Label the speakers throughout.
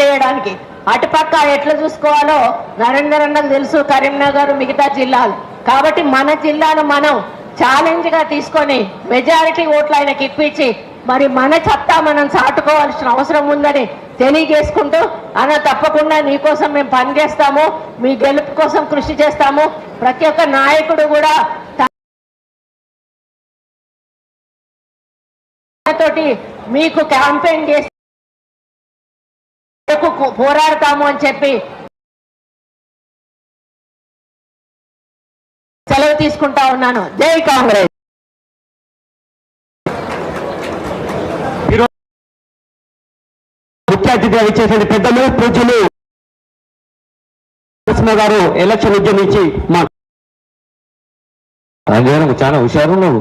Speaker 1: ఓటేయడానికి అటుపక్క ఎట్లా చూసుకోవాలో నరేందర్ అన్నకు తెలుసు కరీంనగర్ మిగతా జిల్లాలు. కాబట్టి మన జిల్లాను మనం ఛాలెంజ్గా తీసుకొని మెజారిటీ ఓట్లు ఆయనకి ఇప్పించి మరి మన సత్తా మనం చాటుకోవాల్సిన అవసరం ఉందని తెలియజేసుకుంటూ అన్న తప్పకుండా నీకోసం మేము పనిచేస్తాము మీ గెలుపు కోసం కృషి చేస్తాము. ప్రతి ఒక్క నాయకుడు కూడా తోటి మీకు క్యాంపెయిన్ చేసి పోరాడతాము అని చెప్పి సెలవు తీసుకుంటా ఉన్నాను. జై కాంగ్రెస్.
Speaker 2: ముఖ్య అతిథిగా ఇచ్చేసిన పెద్దలు పూజలు గారు ఎలక్షన్ ఉద్యమించి మా చాలా హుషారు నువ్వు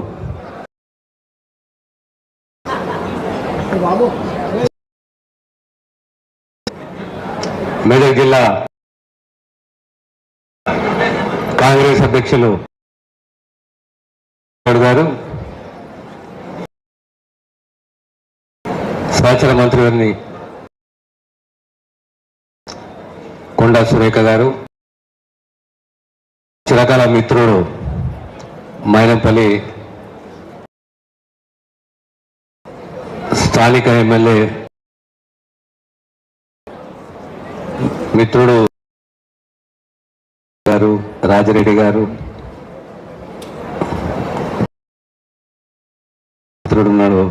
Speaker 2: మెదక్ జిల్లా కాంగ్రెస్ అధ్యక్షులు గారు సహచర మంత్రివర్ని కొండా సురేఖ గారు చిరకాల మిత్రుడు మైనంపల్లి స్థానిక ఎమ్మెల్యే మిత్రుడు గారు రాజరెడ్డి గారు మిత్రుడు ఉన్నాడు.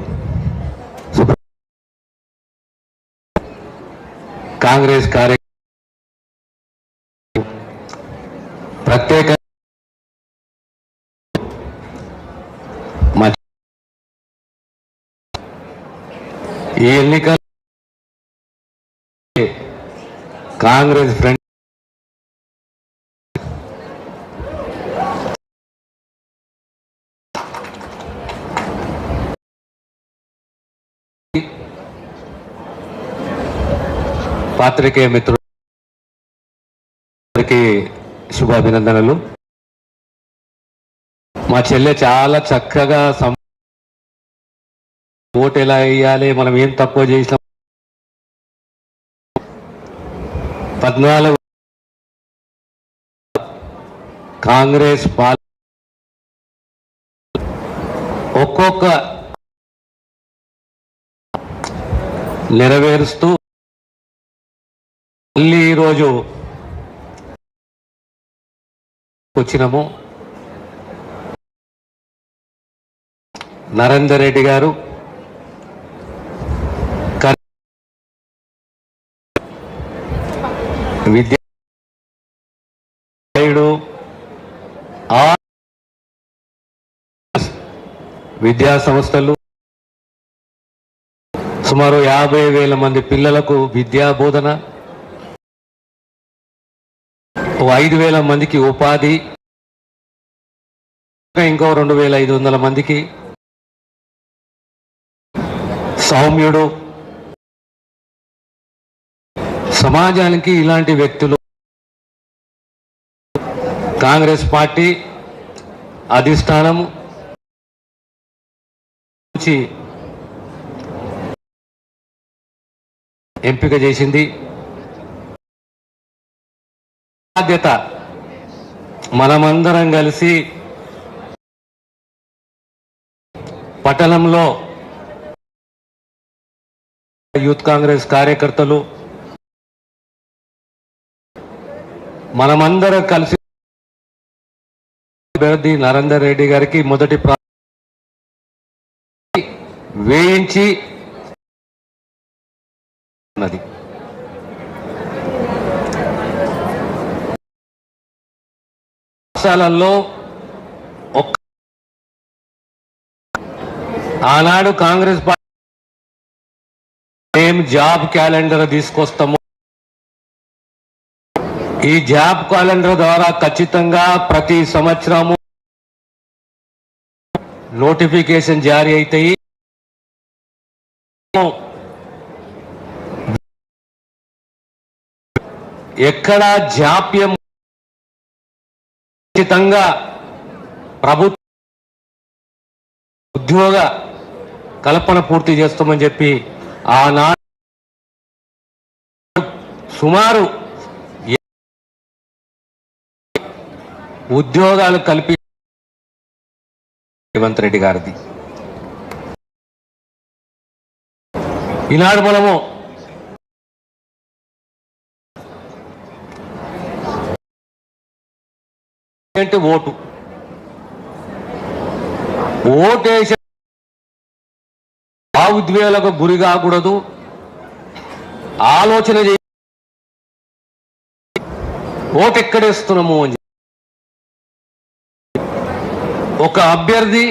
Speaker 2: కాంగ్రెస్ కార్య ప్రత్యేక ఈ ఎన్నిక కాంగ్రెస్ ఫ్రంట్ పాత్రికేయ మిత్రులకి శుభాభినందనలు. మా చెల్లె చాలా చక్కగా ఓటు ఎలా వేయాలి మనం ఏం తక్కువ చేసినాం పద్నాలుగు కాంగ్రెస్ పాల ఒక్కొక్క నెరవేరుస్తూ మళ్ళీ ఈరోజు వచ్చినాము. నరేందర్ రెడ్డి గారు విద్యాయుడు విద్యా సంస్థలు సుమారు యాభై వేల మంది పిల్లలకు విద్యా బోధన ఐదు వేల మందికి ఉపాధి ఇంకో రెండు వేల ఐదు వందల మందికి సౌమ్యుడు సమాజానికి ఇలాంటి వ్యక్తులు కాంగ్రెస్ పార్టీ అధిష్టానం ఎంపిక చేసింది. బాధ్యత మనమందరం కలిసి పట్టణంలో యూత్ కాంగ్రెస్ కార్యకర్తలు మనమందరం కలిసి అభ్యర్థి నరేందర్ రెడ్డి గారికి మొదటి వేయించి ఉన్నది. రాష్ట్రాలలో ఒక్క ఆనాడు కాంగ్రెస్ పార్టీ మేము జాబ్ క్యాలెండర్ తీసుకొస్తాము ఈ జాబ్ క్యాలెండర్ ద్వారా ఖచ్చితంగా ప్రతి సంవత్సరము నోటిఫికేషన్ జారీ అవుతాయి ఎక్కడ జాప్యం ఖచ్చితంగా ప్రభుత్వ ఉద్యోగ కల్పన పూర్తి చేస్తామని చెప్పి ఆనాడు సుమారు ఉద్యోగాలు కల్పి రేవంత్ రెడ్డి గారిది. ఈనాడు మనము అంటే ఓటు? ఓటేసే ఆ ఉద్వేగాలకు గురి కాకూడదు. ఆలోచన చేసి ఓటు ఎక్కడేస్తున్నాము అని చెప్పి. ఒక అభ్యర్థి